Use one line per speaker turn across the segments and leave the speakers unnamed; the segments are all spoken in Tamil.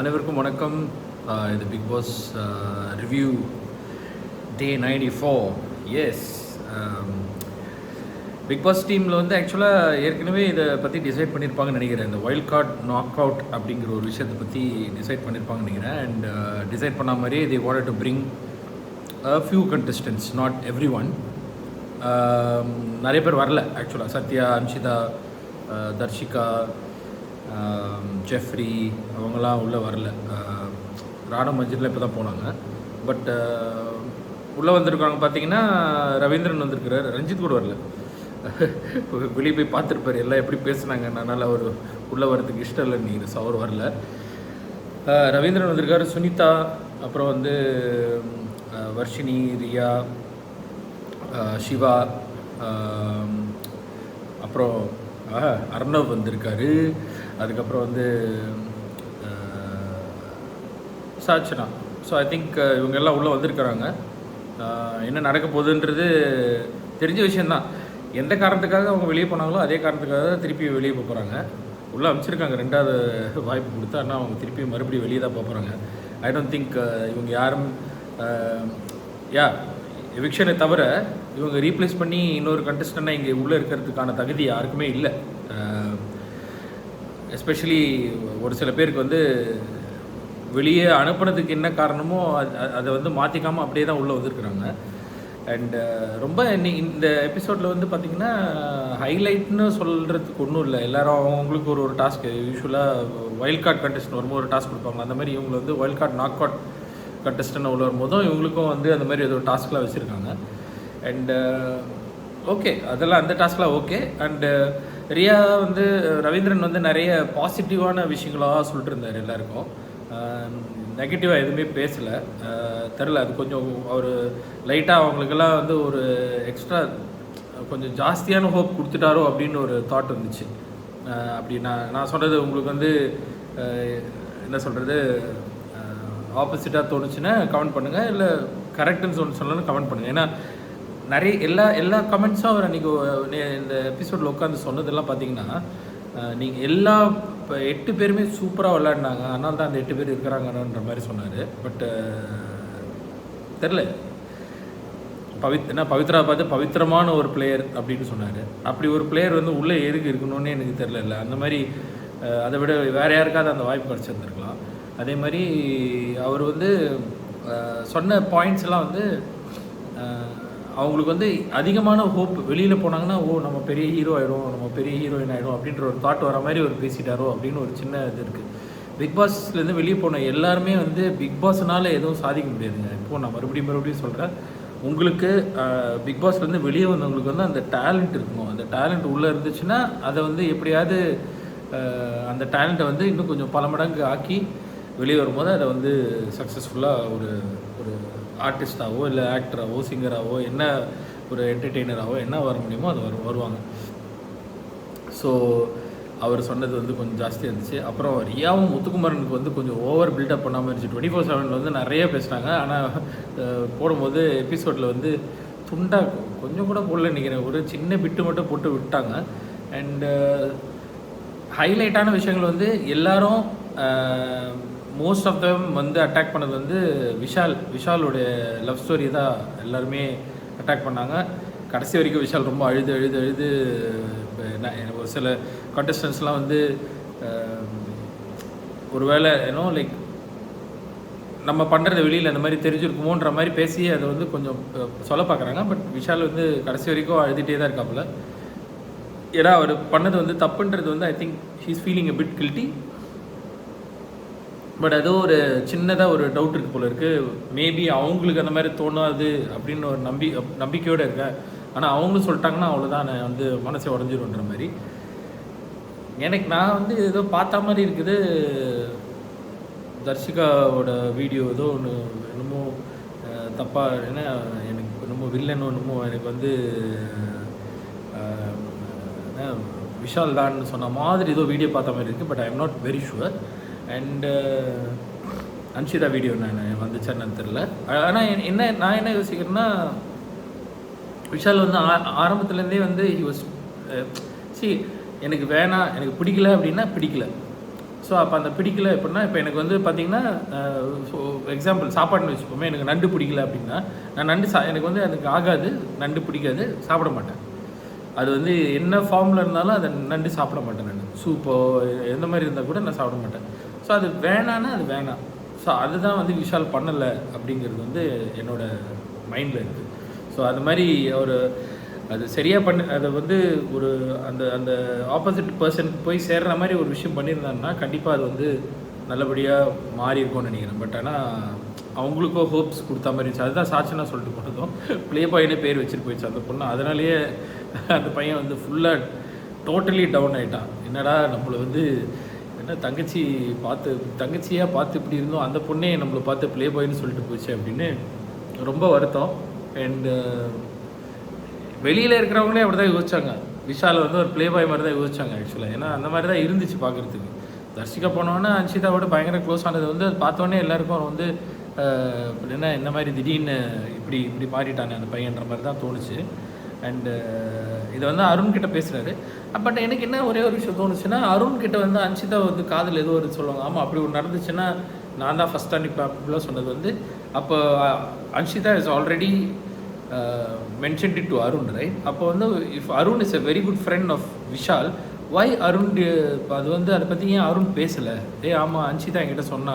அனைவருக்கும் வணக்கம். இது Bigg Boss review day ninety four yes Bigg Boss டீமில் வந்து ஆக்சுவலாக ஏற்கனவே இதை பற்றி டிசைட் பண்ணியிருப்பாங்கன்னு நினைக்கிறேன். இந்த வைல்ட் கார்ட் நாக் அவுட் அப்படிங்கிற ஒரு விஷயத்தை பற்றி டிசைட் பண்ணியிருப்பாங்கன்னு நினைக்கிறேன். அண்ட் டிசைட் பண்ண மாதிரி the wanted to bring few contestants not every one நிறைய பேர் வரல ஆக்சுவலாக சத்யா அன்ஷிதா தர்ஷிகா ஜெஃப்ரி அவங்களாம் உள்ளே வரல. ராணம் ராணா மஸ்ஜிதில் இப்போ தான் போனாங்க பட் உள்ளே வந்திருக்காங்க பார்த்தீங்கன்னா ரவீந்திரன் வந்திருக்கிறார். ரஞ்சித் கூட வரல. வெளியே போய் பார்த்துருப்பாரு. எல்லாம் எப்படி பேசுனாங்க? அதனால் அவர் உள்ளே வரதுக்கு இஷ்டம் இல்லை. நீங்கள் ஸோ அவர் வரல. ரவீந்திரன் வந்திருக்காரு. சுனிதா அப்புறம் வந்து வர்ஷினி ரியா சிவா அப்புறம் அர்ணவ் வந்திருக்காரு. அதுக்கப்புறம் வந்து சாச்சனா ஸோ ஐ திங்க் இவங்க எல்லாம் உள்ளே வந்திருக்கிறாங்க. என்ன நடக்க போகுதுன்றது தெரிஞ்ச விஷயந்தான் எந்த காரணத்துக்காக அவங்க வெளியே போனாங்களோ அதே காரணத்துக்காக தான் திருப்பி வெளியே போக போகிறாங்க உள்ளே அமைச்சிருக்காங்க ரெண்டாவது வாய்ப்பு கொடுத்து ஆனால் அவங்க திருப்பி மறுபடியும் வெளியே தான் போக போகிறாங்க ஐ டோன்ட் திங்க் இவங்க யாரும் யா எவிக்ஷனை தவிர இவங்க ரீப்ளேஸ் பண்ணி இன்னொரு கண்டஸ்டண்டாக இங்கே உள்ளே இருக்கிறதுக்கான தகுதி யாருக்குமே இல்லை. எஸ்பெஷலி ஒரு சில பேருக்கு வந்து வெளியே அனுப்புனதுக்கு என்ன காரணமோ அது அதை வந்து மாற்றிக்காமல் அப்படியே தான் உள்ளே வந்திருக்கிறாங்க. அண்டு ரொம்ப இந்த எபிசோடில் வந்து பார்த்திங்கன்னா ஹைலைட்னு சொல்கிறதுக்கு ஒன்றும் இல்லை. எல்லோரும் அவங்களுக்கு ஒரு ஒரு டாஸ்க் யூஸ்வலாக வைல்ட் கார்டு கண்டெஸ்ட் வரும்போது ஒரு டாஸ்க் கொடுப்பாங்க. அந்த மாதிரி இவங்களை வந்து wild card knock out contestant உள்ள வரும்போதும் இவங்களுக்கும் வந்து அந்த மாதிரி ஏதோ டாஸ்க்லாம் வச்சுருக்காங்க. அண்டு ஓகே அதெல்லாம் அந்த டாஸ்க்லாம் ஓகே அண்டு ரியா வந்து ரவீந்திரன் வந்து நிறைய பாசிட்டிவான விஷயங்களாக சொல்லிட்டு இருந்தார் எல்லாருக்கும். நெகட்டிவாக எதுவுமே பேசலை. தெரில அது கொஞ்சம் அவர் லைட்டாக அவங்களுக்கெல்லாம் வந்து ஒரு எக்ஸ்ட்ரா கொஞ்சம் ஜாஸ்தியான ஹோப் கொடுத்துட்டாரோ அப்படின்னு ஒரு தாட் வந்துச்சு அப்படி நான் நான் சொல்கிறது உங்களுக்கு வந்து என்ன சொல்கிறது ஆப்போசிட்டாக தோணுச்சுன்னா கமெண்ட் பண்ணுங்கள் இல்லை கரெக்டுன்னு சொன்ன சொல்லணும்னு கமெண்ட் பண்ணுங்கள் ஏன்னா நிறைய எல்லா எல்லா கமெண்ட்ஸும் அவர் அன்றைக்கி இந்த எபிசோடில் உட்காந்து சொன்னதெல்லாம் பார்த்தீங்கன்னா நீங்கள் எல்லா இப்போ எட்டு பேருமே சூப்பராக விளையாடினாங்க. அதனால தான் அந்த எட்டு பேர் இருக்கிறாங்கன்ற மாதிரி சொன்னார். பட்டு தெரில பவித் என்ன பவித்ரா பார்த்து பவித்திரமான ஒரு பிளேயர் அப்படின்னு சொன்னார். அப்படி ஒரு பிளேயர் வந்து உள்ளே எதுக்கு இருக்கணும்னு எனக்கு தெரில அந்த மாதிரி அதை விட வேறு யாருக்காவது அந்த வாய்ப்பு கிடச்சிருந்துருக்கலாம். அதே மாதிரி அவர் வந்து சொன்ன பாயிண்ட்ஸ் எல்லாம் வந்து அவங்களுக்கு வந்து அதிகமான ஹோப் வெளியில் போனாங்கன்னா ஓ நம்ம பெரிய ஹீரோ ஆகிடும் நம்ம பெரிய ஹீரோயின் ஆகிடும் அப்படின்ற ஒரு தாட் வர மாதிரி ஒரு பேசிட்டாரோ அப்படின்னு ஒரு சின்ன இது இருக்குது பிக் பாஸ்லேருந்து வெளியே போன எல்லாருமே வந்து பிக் பாஸ்னால் எதுவும் சாதிக்க முடியாதுங்க. இப்போது நான் மறுபடியும் மறுபடியும் சொல்கிறேன் உங்களுக்கு பிக் பாஸ்லேருந்து வெளியே வந்தவங்களுக்கு வந்து அந்த டேலண்ட் இருக்கணும் அந்த டேலண்ட் உள்ளே இருந்துச்சுன்னா அதை வந்து எப்படியாவது அந்த டேலண்ட்டை வந்து இன்னும் கொஞ்சம் பல மடங்கு ஆக்கி வெளியே வரும்போது அதை வந்து சக்ஸஸ்ஃபுல்லாக ஒரு ஒரு ஆர்டிஸ்டாவோ இல்லை ஆக்டராகவோ சிங்கராகவோ என்ன ஒரு என்டர்டெய்னராகவோ என்ன வர முடியுமோ அது வரும் வருவாங்க. ஸோ அவர் சொன்னது வந்து கொஞ்சம் ஜாஸ்தியாக இருந்துச்சு. அப்புறம் ரியாவும் முத்துக்குமரனுக்கு வந்து கொஞ்சம் ஓவர் பில்டப் பண்ணாமல் இருந்துச்சு. டுவெண்ட்டி ஃபோர் செவனில் வந்து நிறைய பேசுகிறாங்க ஆனால் போடும்போது எபிசோடில் வந்து துண்டா கொஞ்சம் கூட போடல நினைக்கிறேன். ஒரு சின்ன பிட்டு மட்டும் போட்டு விட்டாங்க. அண்டு ஹைலைட்டான விஷயங்கள் வந்து எல்லாரும் மோஸ்ட் ஆஃப் தம் வந்து அட்டாக் பண்ணது வந்து விஷால் விஷாலுடைய லவ் ஸ்டோரி தான் எல்லாருமே அட்டாக் பண்ணாங்க. கடைசி வரைக்கும் விஷால் ரொம்ப அழுது அழுது அழுது என்ன ஒரு சில கண்டஸ்டன்ஸ்லாம் வந்து ஒரு ஒருவேளை ஏன்னோ லைக் நம்ம பண்ணுறது வெளியில் அந்த மாதிரி தெரிஞ்சிருக்குமோன்ற மாதிரி பேசி அதை வந்து கொஞ்சம் சொல்ல பார்க்குறாங்க. பட் விஷால் வந்து கடைசி வரைக்கும் அழுதுகிட்டே தான் இருக்காப்புல. ஏன்னா அவர் பண்ணது வந்து தப்புன்றது வந்து I think he's feeling a bit guilty but ஏதோ ஒரு சின்னதாக ஒரு டவுட் இருக்கு போல இருக்கு. மேபி அவங்களுக்கு அந்த மாதிரி தோணாது அப்படின்னு ஒரு நம்பி நம்பிக்கையோடு இருக்கேன் ஆனால் அவங்களும் சொல்லிட்டாங்கன்னா அவ்வளோதான் நான் வந்து மனசை உடஞ்சிருன்ற மாதிரி. எனக்கு நான் வந்து ஏதோ பார்த்த மாதிரி இருக்குது. தர்ஷிகாவோட வீடியோ ஏதோ ஒன்று என்னமோ தப்பாக என்ன எனக்கு என்னமோ வில்லன் ஒன்றுமோ எனக்கு வந்து என்ன, விஷால் தான் சொன்ன மாதிரி ஏதோ வீடியோ பார்த்த மாதிரி இருக்குது but I am not very sure and uh, Anshitha video நான் வந்துச்சான்னு தெரில ஆனால் என்ன நான் என்ன யோசிக்கிறேன்னா விஷால் வந்து ஆ- ஆரம்பத்துலேருந்தே வந்து ஹி வாஸ் சி எனக்கு வேணாம் எனக்கு பிடிக்கல அப்படின்னா பிடிக்கல. ஸோ அப்போ அந்த பிடிக்கல எப்படின்னா இப்போ எனக்கு வந்து பார்த்தீங்கன்னா எக்ஸாம்பிள் uh, சாப்பாடுன்னு வச்சுப்போமே எனக்கு நண்டு பிடிக்கல அப்படின்னா நான் நண்டு சா எனக்கு வந்து எனக்கு ஆகாது நண்டு பிடிக்காது சாப்பிட மாட்டேன். அது வந்து என்ன ஃபார்மில் இருந்தாலும் அதை நண்டு சாப்பிட மாட்டேன் நான். சூப்போ எந்த மாதிரி இருந்தால் கூட நான் சாப்பிட மாட்டேன். ஸோ அது வேணான்னா அது வேணாம். ஸோ அதுதான் வந்து விஷால் பண்ணலை அப்படிங்கிறது வந்து என்னோட மைண்டில் இருக்குது ஸோ அது மாதிரி ஒரு அது சரியாக பண்ண அதை வந்து ஒரு அந்த அந்த ஆப்போசிட் பர்சனுக்கு போய் சேர்ற மாதிரி ஒரு விஷயம் பண்ணியிருந்தாங்கன்னா கண்டிப்பாக அது வந்து நல்லபடியாக மாறி இருக்கும்னு நினைக்கிறேன். பட் ஆனால் அவங்களுக்கோ ஹோப்ஸ் கொடுத்த மாதிரி இருந்துச்சு. அதுதான் சாட்சினா சொல்லிட்டு போனதும். ப்ளே பாயினே பேர் வச்சுட்டு போயிடுச்சு அந்த பொண்ணு. அதனாலேயே அந்த பையன் வந்து ஃபுல்லாக டோட்டலி டவுன் ஆகிட்டான் என்னடா நம்மளை வந்து என்ன தங்கச்சி பார்த்து தங்கச்சியாக பார்த்து இப்படி இருந்தோம் அந்த பொண்ணே நம்மளை பார்த்து ப்ளே பாய்னு சொல்லிட்டு போச்சு அப்படின்னு ரொம்ப வருத்தம். அண்டு வெளியில் இருக்கிறவங்களே அப்படி தான் யோசிச்சாங்க. விஷால் வந்து ஒரு ப்ளே பாய் மாதிரி தான் யோசிச்சாங்க ஆக்சுவலாக ஏன்னா அந்த மாதிரி தான் இருந்துச்சு பார்க்குறதுக்கு. தர்ஷிகா போனோன்னே அன்ஷிதாவோட பயங்கர க்ளோஸ் ஆனது வந்து அது பார்த்தோன்னே எல்லாருக்கும் வந்து என்ன இந்த மாதிரி திடீர்னு இப்படி இப்படி மாறிட்டானே அந்த பையன்ற மாதிரி தான் தோணுச்சு. அண்டு uh, இதை வந்து அருண் கிட்ட பேசுகிறாரு பட் எனக்கு என்ன ஒரே ஒரு விஷயம் தோணுச்சுன்னா அருண் கிட்ட வந்து அன்ஷிதா வந்து காதல் ஏதோ ஒரு சொல்லுவாங்க. ஆமாம் அப்படி ஒரு நடந்துச்சுன்னா நான் தான் ஃபஸ்ட் அன்னைக்கு அப்படிலாம் சொன்னது வந்து அப்போ Anshitha is already mention it to Arun right அப்போ வந்து if Arun is a very good friend of Vishal why Arun அது வந்து அதை பற்றி ஏன் அருண் பேசலை? ஏ ஆமாம் அன்ஷிதா என்கிட்ட சொன்னா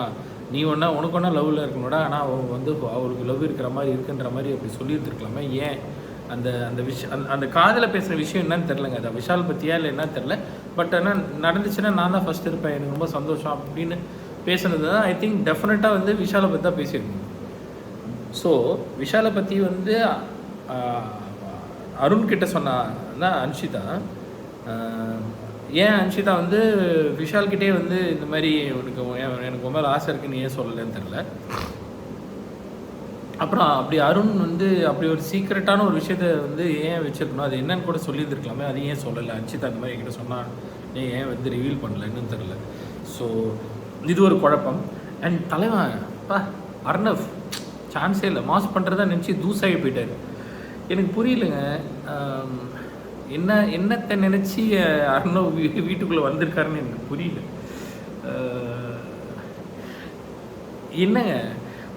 நீ ஒன்றா உனக்கு ஒன்றா லவ்வில் இருக்கணும்டா. ஆனால் அவங்க வந்து அவளுக்கு லவ் இருக்கிற மாதிரி இருக்குன்ற மாதிரி அப்படி சொல்லியிருந்துருக்கலாமே ஏன்? அந்த அந்த விஷயம் அந்த அந்த காதில் பேசுகிற விஷயம் என்னன்னு தெரிலங்க அது விஷால் பற்றியா இல்லை என்ன தெரில பட் ஆனால் நடந்துச்சுன்னா நான் தான் ஃபஸ்ட் இருப்பேன். எனக்கு ரொம்ப சந்தோஷம் அப்படின்னு பேசுனது தான் ஐ திங்க் டெஃபினட்டாக வந்து விஷாலை பற்றி தான் பேசியிருக்கோம். ஸோ விஷாலை பற்றி வந்து அருண் கிட்ட சொன்னா அன்ஷிதா. ஏன் அன்ஷிதா வந்து விஷால்கிட்டே வந்து இந்த மாதிரி உனக்கு எனக்கு உன் மேலே ஆசை இருக்குன்னு ஏன் சொல்லலைன்னு தெரில அப்புறம் அப்படி அருண் வந்து அப்படி ஒரு சீக்ரெட்டான ஒரு விஷயத்த வந்து ஏன் வச்சிருக்கணும்? அது என்னன்னு கூட சொல்லியிருந்துருக்கலாமே. அது ஏன் சொல்லலை? அன்ஷிதா அந்த மாதிரி என்கிட்ட சொன்னால் நீ ஏன் வந்து ரிவீல் பண்ணலன்னு தெரில ஸோ இது ஒரு குழப்பம். அண்ட் தலைவன் பா அர்ணவ் சான்ஸே இல்லை. மாஸ் பண்ணுறதா நினச்சி தூசாகி போயிட்டாரு. எனக்கு புரியலங்க. என்ன என்னத்தை நினச்சி அர்ணவ் வீட்டுக்குள்ளே வந்திருக்காருன்னு எனக்கு புரியல. என்னங்க?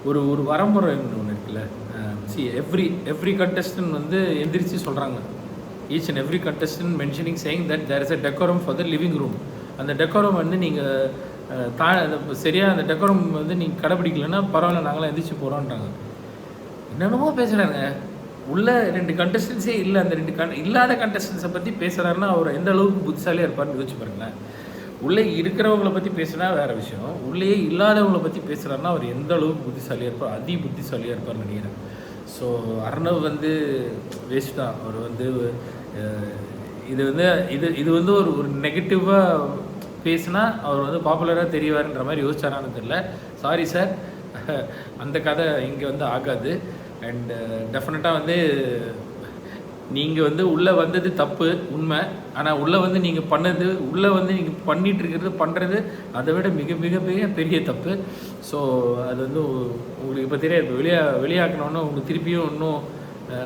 ஒரு ஒரு வரமுறை ஒன்று இருக்குல்ல சி எவ்ரி எவ்ரி கண்டஸ்டன் வந்து எந்திரிச்சு சொல்கிறாங்க each and every contestant mentioning saying that there is a decorum for the living room அந்த டெக்கோரம் வந்து நீங்கள் தா சரியாக அந்த டெக்கோரம் வந்து நீங்கள் கடைப்பிடிக்கலன்னா பரவாயில்ல நாங்களாம் எந்திரிச்சு போகிறோன்றாங்க என்னென்னமோ பேசுகிறாங்க உள்ள ரெண்டு கண்டஸ்டன்ஸே இல்லை. அந்த ரெண்டு கன் இல்லாத கண்டஸ்டன்ஸை பற்றி பேசுகிறாருன்னா அவர் எந்த அளவுக்கு புத்திசாலியாக இருப்பார்னு யோசிச்சு பாருங்களேன். உள்ளே இருக்கிறவங்கள பற்றி பேசுனா வேறு விஷயம். உள்ளே இல்லாதவங்கள பற்றி பேசுகிறாருன்னா அவர் எந்த அளவுக்கு புத்திசாலியாக இருப்பார்? அதி புத்திசாலியாக இருப்பார்னு நினைக்கிறேன். ஸோ அர்ணவ் வந்து வேஸ்ட் தான். அவர் வந்து இது வந்து இது இது வந்து ஒரு ஒரு நெகட்டிவாக பேசுனா அவர் வந்து பாப்புலராக தெரியவாருன்ற மாதிரி யோசிச்சாரான்னு தெரியல. சாரி சார் அந்த கதை இங்கே வந்து ஆகாது. அண்டு டெஃபினட்டாக வந்து நீங்கள் வந்து உள்ளே வந்தது தப்பு உண்மை. ஆனால் உள்ளே வந்து நீங்கள் பண்ணது உள்ளே வந்து நீங்கள் பண்ணிட்டு இருக்கிறது பண்ணுறது அதை விட மிக மிக மிக பெரிய தப்பு. ஸோ அது வந்து உ- உங்களுக்கு இப்போ தெரியாது. வெளியா வெளியாக்கணுன்னு உங்களுக்கு திருப்பியும் இன்னும்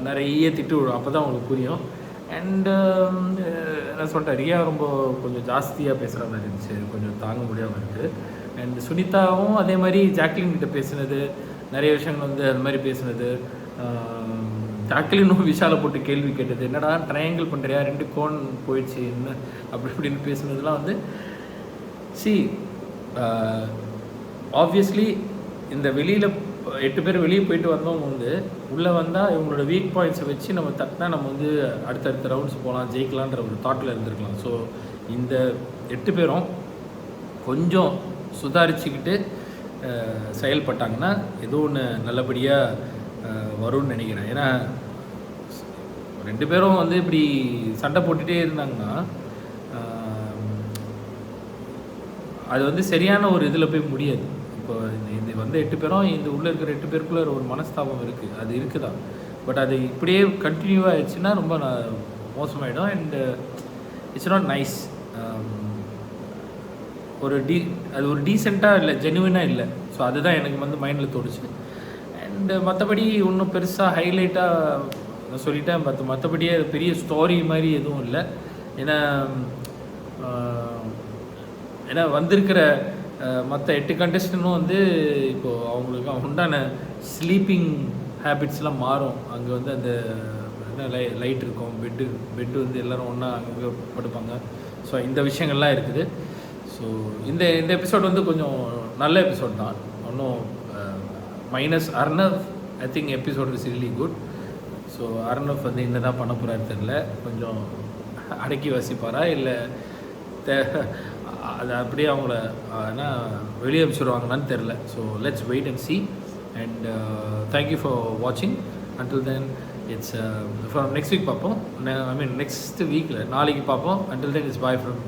நிறைய திட்டு விடும் அப்போ தான் உங்களுக்கு புரியும். Um, அண்டு நான் சொல்லிட்டேன்? ரியா ரொம்ப கொஞ்சம் ஜாஸ்தியாக பேசுகிற மாதிரி இருந்துச்சு. கொஞ்சம் தாங்க முடியாமல் இருக்குது அண்ட் சுனிதாவும் அதே மாதிரி ஜாக்லின் கிட்ட பேசினது நிறைய விஷயங்கள் வந்து அது மாதிரி பேசினது. ஜாக்லினும் விஷால போட்டு கேள்வி கேட்டது. என்னடா ட்ரையாங்கிள் பண்ணுறியா ரெண்டு கோன் போயிடுச்சு என்ன? அப்படி இப்படின்னு பேசுனதுலாம் வந்து சி ஆப்வியஸ்லி இந்த வெளியில் எட்டு பேர் வெளியே போயிட்டு வந்தவங்க வந்து உள்ளே வந்தால் இவங்களோட வீக் பாயிண்ட்ஸை வச்சு நம்ம தட்டினா நம்ம வந்து அடுத்தடுத்த ரவுண்ட்ஸ் போகலாம் ஜெயிக்கலான்ற ஒரு தாட்டில் இருந்திருக்கலாம். ஸோ இந்த எட்டு பேரும் கொஞ்சம் சுதாரிச்சுக்கிட்டு செயல்பட்டாங்கன்னா ஏதோ ஒன்று நல்லபடியாக வரும்னு நினைக்கிறேன். ஏன்னா ரெண்டு பேரும் வந்து இப்படி சண்டை போட்டுகிட்டே இருந்தாங்கன்னா அது வந்து சரியான ஒரு இதில் போய் முடியாது. இப்போ இந்த இது வந்து எட்டு பேரும் இந்த உள்ளே இருக்கிற எட்டு பேருக்குள்ள ஒரு மனஸ்தாபம் இருக்குது அது இருக்குதான் பட் அது இப்படியே கண்டினியூவாக ஆயிடுச்சுன்னா ரொம்ப மோசமாயிடும். அண்டு இட்ஸ் நாட் நைஸ் ஒரு டீ அது ஒரு டீசெண்டாக இல்லை ஜெனுவினாக இல்லை. ஸோ அதுதான் எனக்கு வந்து மைண்டில் தோணுச்சு. அண்டு மற்றபடி இன்னும் பெருசாக ஹைலைட்டாக நான் சொல்லிட்டேன் மற்ற மற்றபடியே அது பெரிய ஸ்டோரி மாதிரி எதுவும் இல்லை. ஏன்னா ஏன்னா வந்திருக்கிற மற்ற எட்டு கண்டஸ்டனும் வந்து இப்போது அவங்களுக்கு உண்டான ஸ்லீப்பிங் ஹேபிட்ஸ்லாம் மாறும். அங்கே வந்து அந்த என்ன லை லைட் இருக்கும் பெட்டு பெட்டு வந்து எல்லோரும் ஒன்றா அங்கே படுப்பாங்க. ஸோ இந்த விஷயங்கள்லாம் இருக்குது. ஸோ இந்த இந்த எபிசோட் வந்து கொஞ்சம் நல்ல எபிசோட் தான். ஒன்றும் minus Arnav I think episode is really good so Arnav வந்து என்ன தான் பண்ண போகிறாரு தெரில கொஞ்சம் அடக்கி வசிப்பாரா? இல்லை தே அது அப்படியே அவங்கள ஆனால் வெளியே அனுப்பிச்சுடுவாங்களான்னு தெரில so let's wait and see and thank you for வாட்சிங் until then it's from next week பார்ப்போம். ஐ மீன் நெக்ஸ்ட் வீக்கில் நாளைக்கு பார்ப்போம். Until then it's bye from